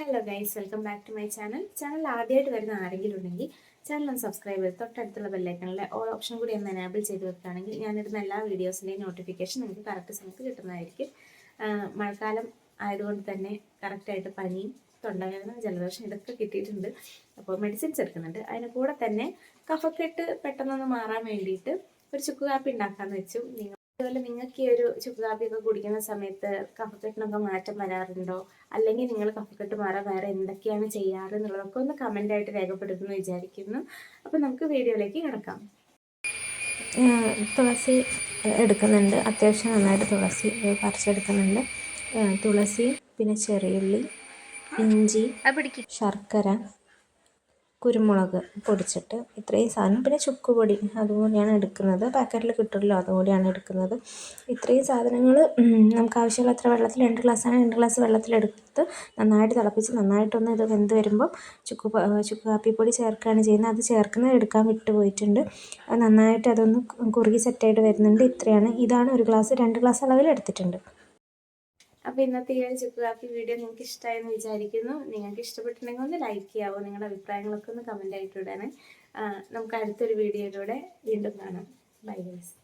Hello guys welcome back to my channel channel ആദ്യമായിട്ട് വരുന്ന ആരെങ്കിലും ഉണ്ടെങ്കിൽ ചാനൽ ഒന്ന് സബ്സ്ക്രൈബ് ചെയ്ത് തൊട്ടടുത്തുള്ള ബെല്ലൈക്കണിലെ ഓൾ ഓപ്ഷൻ കൂടി ഒന്ന് എനാബിൾ ചെയ്ത് വെക്കുകയാണെങ്കിൽ ഞാനിടുന്ന എല്ലാ വീഡിയോസിന്റെയും നോട്ടിഫിക്കേഷൻ നിങ്ങൾക്ക് കറക്റ്റ് സമയത്ത് കിട്ടുന്നതായിരിക്കും. മഴക്കാലം ആയതുകൊണ്ട് തന്നെ കറക്റ്റായിട്ട് പനിയും തൊണ്ടവേദന ജലദോഷം ഇതൊക്കെ കിട്ടിയിട്ടുണ്ട്. അപ്പോൾ മെഡിസിൻസ് എടുക്കുന്നുണ്ട്. അതിന് കൂടെ തന്നെ കഫക്കെട്ട് പെട്ടെന്നൊന്ന് മാറാൻ വേണ്ടിയിട്ട് ഒരു ചുക്ക് കാപ്പി ഉണ്ടാക്കാമെന്ന് വെച്ചു. നിങ്ങൾ അതുപോലെ നിങ്ങൾക്ക് ഈ ഒരു ചുക്ക് കാപ്പിയൊക്കെ കുടിക്കുന്ന സമയത്ത് കഫക്കെട്ടിനൊക്കെ മാറ്റം വരാറുണ്ടോ? അല്ലെങ്കിൽ നിങ്ങൾ കഫക്കെട്ട് മാറാൻ വേറെ എന്തൊക്കെയാണ് ചെയ്യാറ് എന്നുള്ളതൊക്കെ ഒന്ന് കമന്റായിട്ട് രേഖപ്പെടുത്തുമെന്ന് വിചാരിക്കുന്നു. അപ്പോൾ നമുക്ക് വീഡിയോയിലേക്ക് കിടക്കാം. തുളസി എടുക്കുന്നുണ്ട്. അത്യാവശ്യം നന്നായിട്ട് തുളസി പറിച്ചെടുക്കുന്നുണ്ട്. തുളസി പിന്നെ ചെറിയുള്ളി ഇഞ്ചി ശർക്കര കുരുമുളക് പൊടിച്ചിട്ട് ഇത്രയും സാധനം. പിന്നെ ചുക്ക് പൊടി അതുകൂടിയാണ് എടുക്കുന്നത്. പാക്കറ്റിൽ കിട്ടുമല്ലോ അതുകൂടിയാണ് എടുക്കുന്നത്. ഇത്രയും സാധനങ്ങൾ നമുക്ക് ആവശ്യമുള്ള അത്ര വെള്ളത്തിൽ രണ്ട് ഗ്ലാസ്സാണ്. രണ്ട് ഗ്ലാസ് വെള്ളത്തിലെടുത്ത് നന്നായിട്ട് തിളപ്പിച്ച് നന്നായിട്ടൊന്ന് ഇത് വെന്ത് വരുമ്പോൾ ചുക്ക് ചുക്ക് കാപ്പിപ്പൊടി ചേർക്കുകയാണ് ചെയ്യുന്നത്. അത് ചേർക്കുന്നത് എടുക്കാൻ വിട്ടുപോയിട്ടുണ്ട് നന്നായിട്ട് അതൊന്ന് കുറുകി സെറ്റായിട്ട് വരുന്നുണ്ട്. ഇത്രയാണ്. ഇതാണ് ഒരു ഗ്ലാസ്. രണ്ട് ഗ്ലാസ് അളവിൽ എടുത്തിട്ടുണ്ട്. അപ്പോൾ ഇന്നത്തെ ഈ ഒരു ചുക്ക് കാപ്പി വീഡിയോ നിങ്ങൾക്ക് ഇഷ്ടമായെന്ന് വിചാരിക്കുന്നു. നിങ്ങൾക്ക് ഇഷ്ടപ്പെട്ടിട്ടുണ്ടെങ്കിൽ ഒന്ന് ലൈക്ക് ചെയ്യാവോ. നിങ്ങളുടെ അഭിപ്രായങ്ങളൊക്കെ ഒന്ന് കമന്റ് ആയിട്ട് ഇടണേ. നമുക്ക് അടുത്തൊരു വീഡിയോയിലൂടെ വീണ്ടും കാണാം. Bye guys